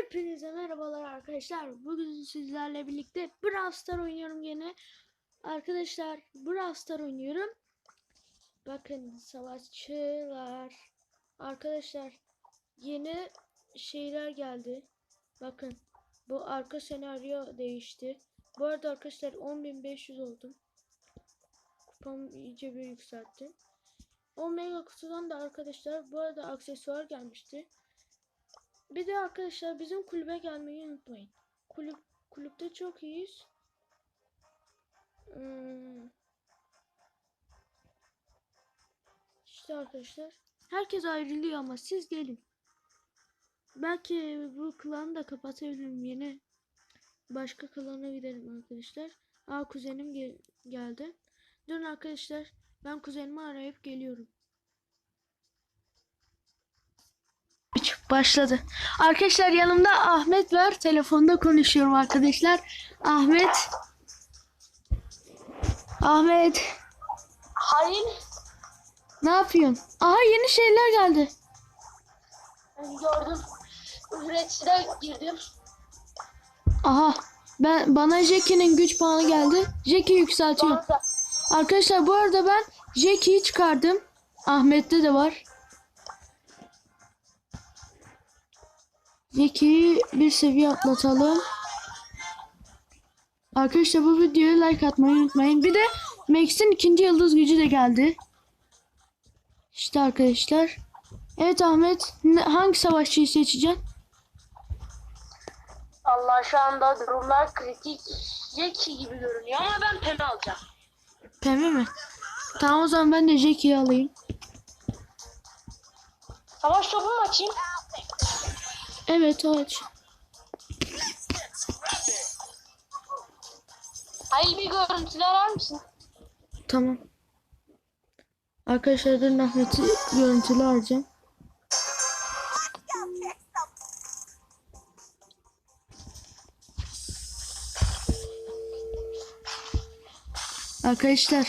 Hepinize merhabalar arkadaşlar. Bugün sizlerle birlikte Brawl Star oynuyorum gene. Arkadaşlar Brawl Star oynuyorum. Bakın savaşçılar. Arkadaşlar yeni şeyler geldi. Bakın bu arka senaryo değişti. Bu arada arkadaşlar 10.500 oldum. Kupamı iyice bir yükselttim. 10 mega kutudan da arkadaşlar bu arada aksesuar gelmişti. Bir de arkadaşlar bizim kulübe gelmeyi unutmayın. Kulüp kulüpte çok iyiyiz. Hmm. İşte arkadaşlar. Herkes ayrılıyor ama siz gelin. Belki bu klanı da kapatabilirim yine. Başka klana giderim arkadaşlar. Aa kuzenim gel geldi. Durun arkadaşlar. Ben kuzenimi arayıp geliyorum. Başladı. Arkadaşlar yanımda Ahmet var. Telefonda konuşuyorum arkadaşlar. Ahmet. Ahmet. Halil Ne yapıyorsun? Aha yeni şeyler geldi. ben gördüm. Üretçide girdim. Aha. Ben bana Jackie'nin güç puanı geldi. Jackie yükseltiyorum. Arkadaşlar bu arada ben Jackie'yi çıkardım. Ahmet'te de var. Jackie'yi bir seviye atlatalım. Arkadaşlar bu videoya like atmayı unutmayın. Bir de Max'in ikinci yıldız gücü de geldi. İşte arkadaşlar. Evet Ahmet hangi savaşçıyı seçeceksin? Allah şu anda durumlar kritik. Jackie gibi görünüyor ama ben Pem'i alacağım. Pembe mi? Tamam o zaman ben de Jackie'yi alayım. Savaş topu mu açayım? Evet evet. Halil bir görüntüler arar mısın? Tamam. Arkadaşlar dur Ahmet'i görüntülü alacağım. Arkadaşlar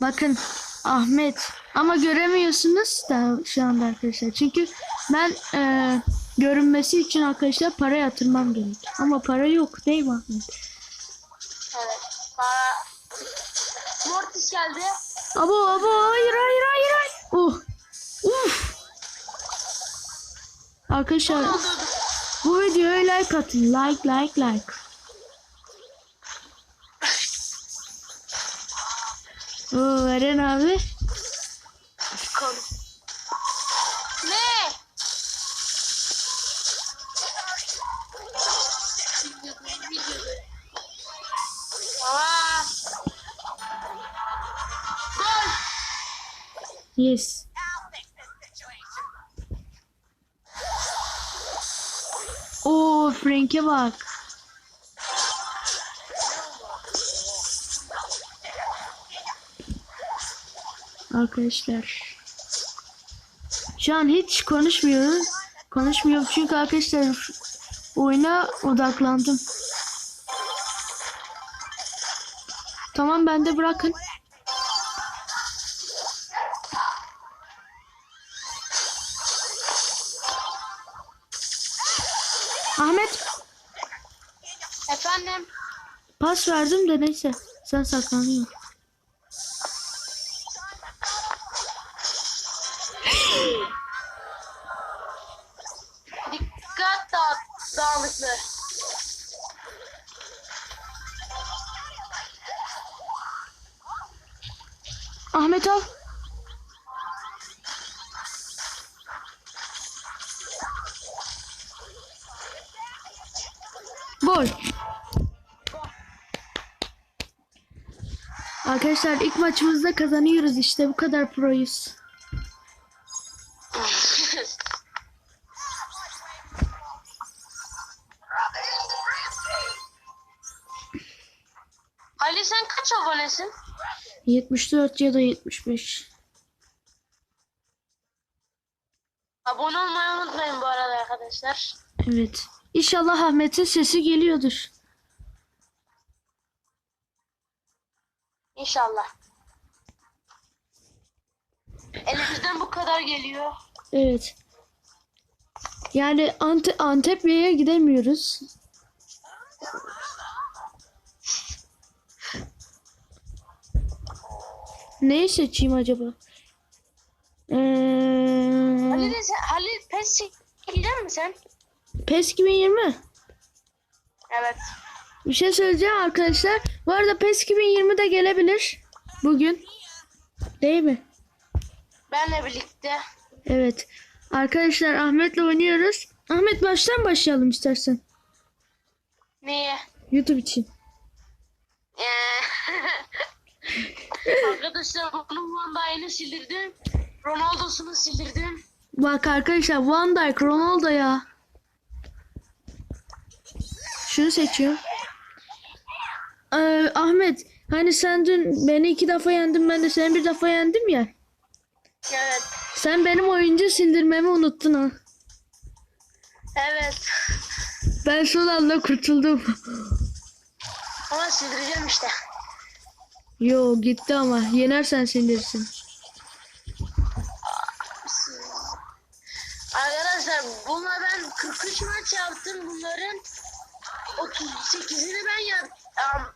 bakın Ahmet ama göremiyorsunuz da şu anda arkadaşlar çünkü ben eee, görünmesi için arkadaşlar para yatırmam gerek ama para yok değil mi Ahmet? Evet. Bana Mortis geldi. Abo abo hayır hayır hayır hayır. Oh. Uf. Arkadaşlar bu videoya like atın. Like like like. Oo Eren abi. Yes. Oo Frank'e bak. Arkadaşlar. Şu an hiç konuşmuyorum. Konuşmuyorum çünkü arkadaşlar oyuna odaklandım. Tamam ben de bırakın. Pas verdim de neyse. Sen saklanıyorsun. Dikkat da dağınıklı. Ahmet al. Arkadaşlar ilk maçımızda kazanıyoruz işte bu kadar proyuz. Ali sen kaç abonesin? 74 ya da 75. Abone olmayı unutmayın bu arada arkadaşlar. Evet. İnşallah Ahmet'in sesi geliyordur. İnşallah. Elimizden bu kadar geliyor. Evet. Yani Ante Antekya'ya gidemiyoruz. Neyi seçeyim acaba? Ee, Halil, Halil pes çekecek misin sen? PES 2020. Evet. Bir şey söyleyeceğim arkadaşlar. Bu arada PES 2020 de gelebilir. Bugün. Değil mi? Benle birlikte. Evet. Arkadaşlar Ahmet'le oynuyoruz. Ahmet baştan başlayalım istersen. Niye? YouTube için. Ee, Arkadaşlar bunun Vandayını sildirdim. Ronaldo'sunu sildirdim. Bak arkadaşlar Van Dijk, Ronaldo ya. Şunu seçiyorum. Ee, Ahmet hani sen dün beni iki defa yendin ben de seni bir defa yendim ya. Evet. Sen benim oyuncu sildirmemi unuttun ha. Evet. Ben son anda kurtuldum. Ama sildireceğim işte. Yo gitti ama yenersen sildirsin. Arkadaşlar bununla ben 43 maç yaptım. Bunların 38'ini ben yaptım.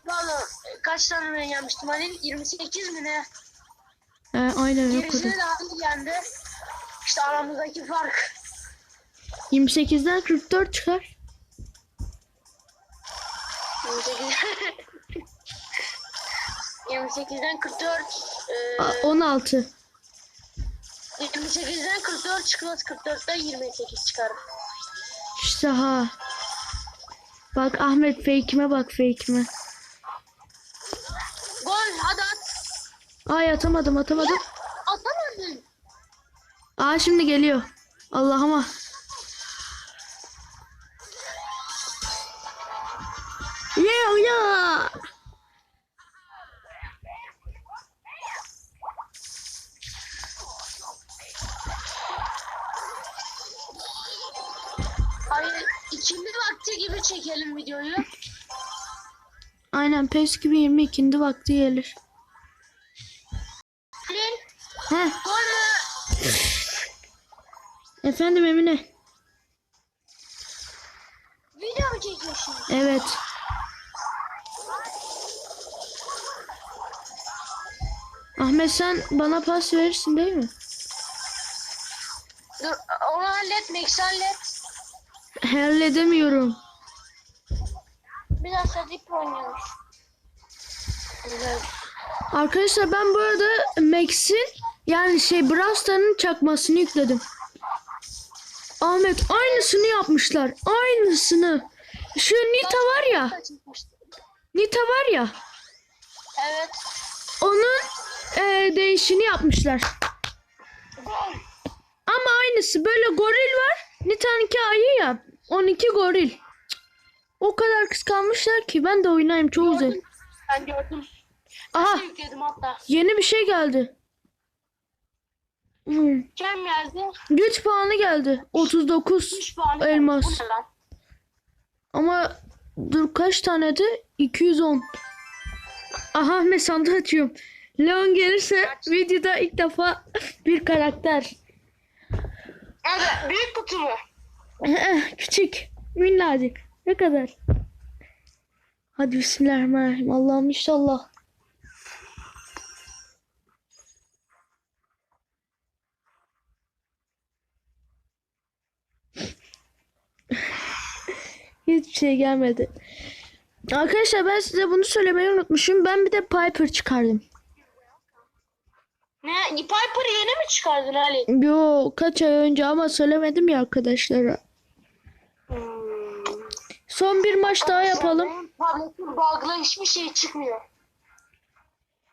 Pardon kaç tane ben yapmıştım Halil? 28 mi ne? Ee, aynen öyle Gerisini de Halil yendi. İşte aramızdaki fark. 28'den 44 çıkar. 28 28'den 44 e, Aa, 16. 28'den 44 çıkmaz 44'ten 28 çıkar. İşte ha. Bak Ahmet fake'ime bak fake'ime. Gol hadi at. Ay atamadım atamadım. Atamadın. Aa şimdi geliyor. Allah'ıma. Ya ya. Çekelim videoyu. Aynen PES gibi 22. vakti gelir. Gol mü? efendim Emine. Video mu çekiyorsun? Evet. Ahmet sen bana pas verirsin değil mi? Dur onu hallet Max hallet. Halledemiyorum. Biraz Sadip oynuyoruz. Güzel. Arkadaşlar ben bu arada Max'in yani şey Brawl Stars'ın çakmasını yükledim. Ahmet aynısını yapmışlar. Aynısını. Şu Nita var ya. Nita var ya. Evet. Onun e, değişini yapmışlar. Ama aynısı. Böyle goril var. Nita'nınki ayı ya. 12 goril. O kadar kıskanmışlar ki ben de oynayayım çok güzel. Ben gördüm. Aha Yükledim hatta. yeni bir şey geldi. Hmm. Geldi? Güç puanı geldi. 39 3 puanı. elmas. geldi. Ama dur kaç taneydi? 210. Aha Ahmet sandık açıyorum. Leon gelirse videoda ilk defa bir karakter. Evet. Büyük kutu mu? Küçük. Minnacık. Ne kadar? Hadi bismillahirrahmanirrahim. Allah'ım inşallah. Hiçbir şey gelmedi. Arkadaşlar ben size bunu söylemeyi unutmuşum. Ben bir de Piper çıkardım. Ne? Piper'ı yeni mi çıkardın Ali? Yo kaç ay önce ama söylemedim ya arkadaşlara. Son bir maç daha yapalım. Tabletim bug'la hiçbir şey çıkmıyor.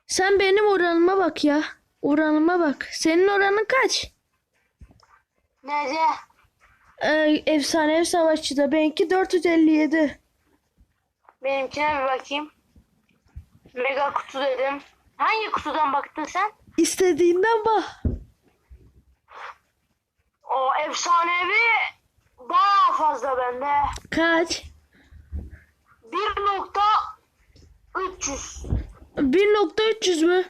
Sen benim oranıma bak ya. Oranıma bak. Senin oranın kaç? Nerede? Ee, efsanevi savaşçıda. Benimki 457. Benimkine bir bakayım. Mega kutu dedim. Hangi kutudan baktın sen? İstediğinden bak. O efsanevi daha fazla bende. Kaç? 1.300. 1.300 mü?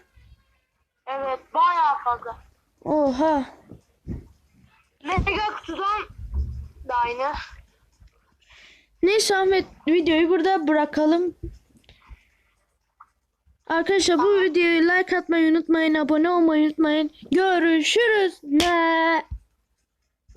Evet bayağı fazla. Oha. Mega kutudan aynı. Neyse Ahmet videoyu burada bırakalım. Arkadaşlar bu videoyu like atmayı unutmayın, abone olmayı unutmayın. Görüşürüz. Ne?